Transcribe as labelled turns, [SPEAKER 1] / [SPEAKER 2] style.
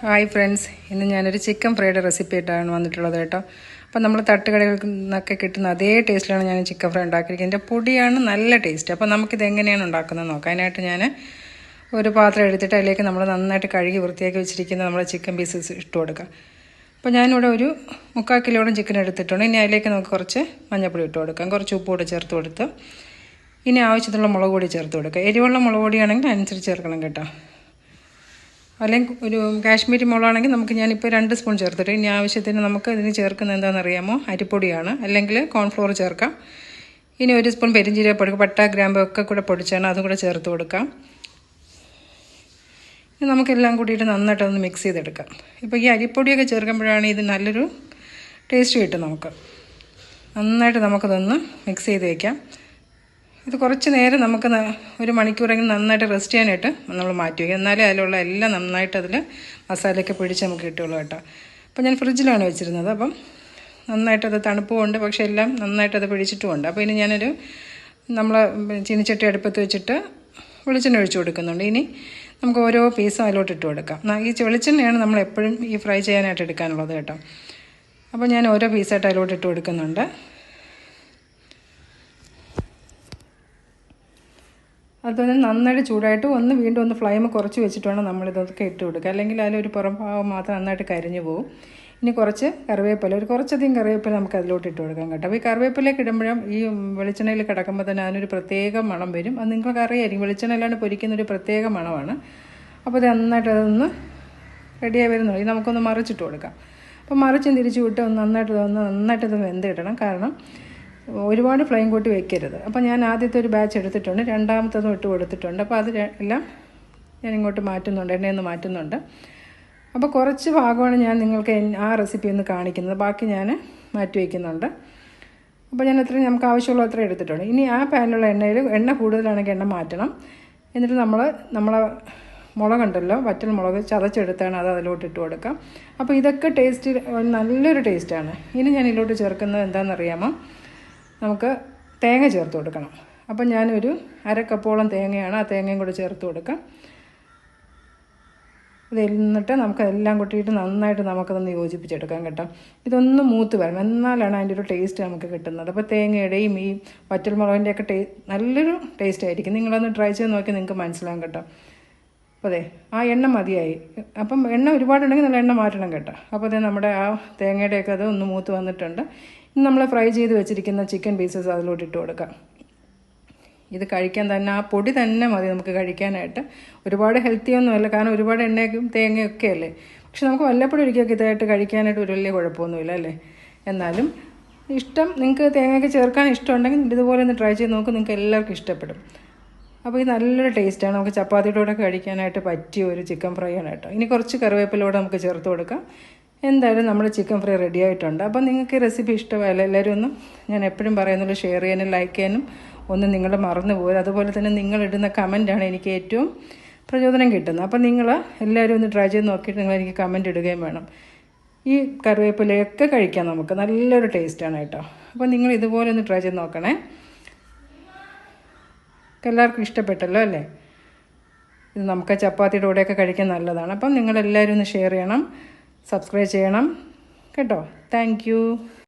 [SPEAKER 1] Hi friends ഇന്ന് ഞാനൊരു chicken fried recipe ആയിട്ടാണ് വന്നിട്ടുള്ളത് കേട്ടോ. അപ്പം നമ്മൾ തട്ടുകടകളിൽ നിന്നൊക്കെ കിട്ടുന്ന അതേ ടേസ്റ്റിലാണ് ഞാൻ ചിക്കൻ ഫ്രൈ ഉണ്ടാക്കിയിരിക്കുന്നത്. എന്റെ പൊടിയാണ് നല്ല ടേസ്റ്റ് അപ്പോൾ നമുക്കിത് എങ്ങനെയാണ് ഉണ്ടാക്കുന്നത് നോക്കാനായിട്ട് ഞാൻ ഒരു പാത്രം എടുത്തിട്ട് അതിലേക്ക് നമ്മൾ നന്നായിട്ട് കഴുകി വൃത്തിയാക്കി വെച്ചിരിക്കുന്ന നമ്മുടെ ചിക്കൻ പീസസ് ഇട്ട് കൊടുക്കുക അപ്പോൾ ഞാനിവിടെ ഒരു മുക്കാൽ കിലോടും ചിക്കൻ എടുത്തിട്ടുണ്ട്. ഇനി അതിലേക്ക് നമുക്ക് കുറച്ച് മഞ്ഞൾപ്പൊടി ഇട്ട് കൊടുക്കാം. കുറച്ച് ഉപ്പ് കൂടെ ചേർത്ത് കൊടുത്ത്. ഇനി ആവശ്യത്തിനുള്ള മുളക് പൊടി ചേർത്ത് കൊടുക്കുക എരിവുള്ള മുളക് പൊടിയാണെങ്കിൽ അനുസരിച്ച് ചേർക്കണം കേട്ടോ. അല്ലെങ്കിൽ ഒരു കാശ്മീരി മുളകാണെങ്കിൽ നമുക്ക് ഞാനിപ്പോൾ രണ്ട് സ്പൂൺ ചേർത്തിട്ട് ഇനി ആവശ്യത്തിന് നമുക്ക് ഇതിന് ചേർക്കുന്നത് എന്താണെന്ന് അറിയാമോ അരിപ്പൊടിയാണ്. അല്ലെങ്കിൽ കോൺഫ്ലോർ ചേർക്കാം. ഇനി ഒരു സ്പൂൺ പെരിഞ്ചീരപ്പൊടി പട്ട ഗ്രാമ്പ് ഒക്കെ കൂടെ പൊടിച്ചാണ് അതും കൂടെ ചേർത്ത് കൊടുക്കാം. ഇനി നമുക്കെല്ലാം കൂടിയിട്ട് നന്നായിട്ടൊന്ന് മിക്സ് ചെയ്തെടുക്കാം. ഇപ്പോൾ ഈ അരിപ്പൊടിയൊക്കെ ചേർക്കുമ്പോഴാണ് ഇത് നല്ലൊരു ടേസ്റ്റ് കിട്ടും നമുക്ക്. നന്നായിട്ട് നമുക്കതൊന്ന് മിക്സ് ചെയ്ത് വയ്ക്കാം ഇത് കുറച്ച് നേരം നമുക്ക് ഒരു മണിക്കൂറെങ്കിലും നന്നായിട്ട് റെസ്റ്റ് ചെയ്യാനായിട്ട് നമ്മൾ മാറ്റി വയ്ക്കും. എന്നാലേ അതിലുള്ള എല്ലാം നന്നായിട്ട് അതിൽ മസാലയൊക്കെ പിടിച്ച് നമുക്ക് കിട്ടുള്ളൂ കേട്ടോ. അപ്പോൾ ഞാൻ ഫ്രിഡ്ജിലാണ് വെച്ചിരുന്നത്. അപ്പം നന്നായിട്ടത് തണുപ്പുമുണ്ട് പക്ഷേ എല്ലാം നന്നായിട്ടത് പിടിച്ചിട്ടുമുണ്ട്. അപ്പോൾ ഇനി ഞാനൊരു നമ്മൾ ചീനിച്ചട്ടി അടുപ്പത്ത് വെച്ചിട്ട് വെളിച്ചെണ്ണ ഒഴിച്ചു കൊടുക്കുന്നുണ്ട്. ഇനി നമുക്ക് ഓരോ പീസും അതിലോട്ട് ഇട്ട് കൊടുക്കാം. ഈ വെളിച്ചെണ്ണയാണ് നമ്മൾ എപ്പോഴും ഈ ഫ്രൈ ചെയ്യാനായിട്ട് എടുക്കാനുള്ളത് കേട്ടോ. അപ്പോൾ ഞാൻ ഓരോ പീസായിട്ട് അതിലോട്ട് ഇട്ട് കൊടുക്കുന്നുണ്ട്. അതുപോലെ നന്നായിട്ട് ചൂടായിട്ട് ഒന്ന് വീണ്ടും ഒന്ന് ഫ്ലെയിം കുറച്ച് വെച്ചിട്ട് വേണം നമ്മളിതൊക്കെ ഇട്ട് കൊടുക്കുക. അല്ലെങ്കിൽ അതിലൊരു പുറം ഭാഗം മാത്രം നന്നായിട്ട് കരിഞ്ഞു പോകും ഇനി കുറച്ച് കറിവേപ്പില ഒരു കുറച്ചധികം കറിവേപ്പില നമുക്ക് അതിലോട്ട് ഇട്ട് കൊടുക്കാം കേട്ടോ. അപ്പോൾ ഈ കറിവേപ്പിലേക്ക് ഇടുമ്പോഴും ഈ വെളിച്ചെണ്ണയിൽ കിടക്കുമ്പോൾ തന്നെ അതിനൊരു പ്രത്യേക മണം വരും. അത് നിങ്ങൾക്ക് അറിയായിരിക്കും വെളിച്ചെണ്ണയിലാണ് പൊരിക്കുന്ന ഒരു പ്രത്യേക മണമാണ്. അപ്പോൾ അത് നന്നായിട്ട് അതൊന്ന് റെഡിയായി വരുന്നുള്ളൂ. ഇത് നമുക്കൊന്ന് മറിച്ചിട്ട് കൊടുക്കാം. അപ്പോൾ മറിച്ചും തിരിച്ചു വിട്ട് ഒന്ന് നന്നായിട്ട് ഒന്ന് നന്നായിട്ട് ഇത് വെന്ത് കിട്ടണം. കാരണം ഒരുപാട് ഫ്ലെയിം കൂട്ടി വെക്കരുത്. അപ്പോൾ ഞാൻ ആദ്യത്തെ ഒരു ബാച്ച് എടുത്തിട്ടുണ്ട്. രണ്ടാമത്തതും ഇട്ട് കൊടുത്തിട്ടുണ്ട്. അപ്പോൾ അത് എല്ലാം ഞാൻ ഇങ്ങോട്ട് മാറ്റുന്നുണ്ട്. എണ്ണയിൽ മാറ്റുന്നുണ്ട്. അപ്പോൾ കുറച്ച് ഭാഗമാണ് ഞാൻ നിങ്ങൾക്ക് ആ റെസിപ്പി ഒന്ന് കാണിക്കുന്നത്. ബാക്കി ഞാൻ മാറ്റി വയ്ക്കുന്നുണ്ട് അപ്പോൾ ഞാൻ അത്രയും നമുക്ക് ആവശ്യമുള്ള അത്ര എടുത്തിട്ടുണ്ട്. ഇനി ആ പാനിലുള്ള എണ്ണയിൽ എണ്ണ കൂടുതലാണെങ്കിൽ എണ്ണ മാറ്റണം. എന്നിട്ട് നമ്മൾ നമ്മളെ മുളകുണ്ടല്ലോ വറ്റൽ മുളക് ചതച്ചെടുത്താണ് അത് അതിലോട്ട് ഇട്ട് കൊടുക്കാം അപ്പോൾ ഇതൊക്കെ ടേസ്റ്റ് നല്ലൊരു ടേസ്റ്റാണ് ഇനി ഞാൻ ഇതിലോട്ട് ചേർക്കുന്നത് എന്താണെന്നറിയാമോ? നമുക്ക് തേങ്ങ ചേർത്ത് കൊടുക്കണം. അപ്പം ഞാനൊരു അരക്കപ്പോളം കപ്പോളം തേങ്ങയാണ് ആ തേങ്ങയും കൂടെ ചേർത്ത് കൊടുക്കാം. ഇത് എന്നിട്ട് നമുക്ക് കൂട്ടിയിട്ട് നന്നായിട്ട് നമുക്കതൊന്ന് യോജിപ്പിച്ചെടുക്കാം കേട്ടോ. ഇതൊന്ന് മൂത്ത് വരണം. എന്നാലാണ് അതിന്റെ ഒരു ടേസ്റ്റ് നമുക്ക് കിട്ടുന്നത്. അപ്പോൾ തേങ്ങയുടെയും ഈ വറ്റൽമുളകിന്റെയൊക്കെ ടേ നല്ലൊരു ടേസ്റ്റ് ആയിരിക്കും. നിങ്ങളൊന്ന് ട്രൈ ചെയ്ത് നോക്കി നിങ്ങൾക്ക് മനസ്സിലാകും കേട്ടോ. അപ്പോൾ അതെ ആ എണ്ണ മതിയായി. അപ്പം എണ്ണ ഒരുപാടുണ്ടെങ്കിൽ നല്ല എണ്ണ മാറ്റണം കേട്ടോ. അപ്പോൾ അതെ നമ്മുടെ ആ തേങ്ങയുടെയൊക്കെ അത് ഒന്ന് മൂത്ത് വന്നിട്ടുണ്ട്. നമ്മൾ ഫ്രൈ ചെയ്ത് വെച്ചിരിക്കുന്ന ചിക്കൻ പീസസ് അതിലോട്ട് ഇട്ട് കൊടുക്കാം. ഇത് കഴിക്കാൻ തന്നെ ആ പൊടി തന്നെ മതി നമുക്ക് കഴിക്കാനായിട്ട്. ഒരുപാട് ഹെൽത്തി ഒന്നുമല്ല കാരണം ഒരുപാട് എണ്ണയൊക്കെ തേങ്ങയൊക്കെ അല്ലേ? പക്ഷെ നമുക്ക് വല്ലപ്പോഴും ഒരിക്കലൊക്കെ ഇതായിട്ട് കഴിക്കാനായിട്ട് ഒരു വലിയ കുഴപ്പമൊന്നുമില്ല അല്ലേ? എന്നാലും ഇഷ്ടം നിങ്ങൾക്ക് തേങ്ങയൊക്കെ ചേർക്കാൻ ഇഷ്ടമുണ്ടെങ്കിൽ ഇതുപോലെ ഒന്ന് ട്രൈ ചെയ്ത് നോക്കും നിങ്ങൾക്ക് എല്ലാവർക്കും ഇഷ്ടപ്പെടും. അപ്പോൾ ഇത് നല്ലൊരു ടേസ്റ്റാണ് നമുക്ക് ചപ്പാത്തിയുടെ കൂടെ കഴിക്കാനായിട്ട് പറ്റിയ ഒരു ചിക്കൻ ഫ്രൈ ആണ് കേട്ടോ. ഇനി കുറച്ച് കറിവേപ്പിലൂടെ നമുക്ക് ചേർത്ത് കൊടുക്കാം. എന്തായാലും നമ്മുടെ ചിക്കൻ ഫ്രൈ റെഡി ആയിട്ടുണ്ട്. അപ്പോൾ നിങ്ങൾക്ക് ഈ റെസിപ്പി ഇഷ്ടമായാലും എല്ലാവരും ഒന്നും ഞാൻ എപ്പോഴും പറയുന്നുള്ളൂ ഷെയർ ചെയ്യാനും ലൈക്ക് ചെയ്യാനും ഒന്നും നിങ്ങൾ മറന്നു പോകരുത് അതുപോലെ തന്നെ നിങ്ങളിടുന്ന കമന്റാണ് എനിക്ക് ഏറ്റവും പ്രചോദനം കിട്ടുന്നത്. അപ്പം നിങ്ങൾ എല്ലാവരും ഒന്ന് ട്രൈ ചെയ്ത് നോക്കിയിട്ട് നിങ്ങൾ എനിക്ക് കമന്റ് ഇടുകയും വേണം. ഈ കറിവേപ്പിലയൊക്കെ കഴിക്കാം നമുക്ക്. നല്ലൊരു ടേസ്റ്റാണ് കേട്ടോ. അപ്പോൾ നിങ്ങൾ ഇതുപോലെ ഒന്ന് ട്രൈ ചെയ്ത് നോക്കണേ. എല്ലാവർക്കും ഇഷ്ടപ്പെട്ടല്ലോ അല്ലേ? ഇത് നമുക്ക് ചപ്പാത്തിയുടെ കൂടെയൊക്കെ കഴിക്കാൻ നല്ലതാണ്. അപ്പം നിങ്ങളെല്ലാവരും ഒന്ന് ഷെയർ ചെയ്യണം. സബ്സ്ക്രൈബ് ചെയ്യണം. കേട്ടോ. താങ്ക്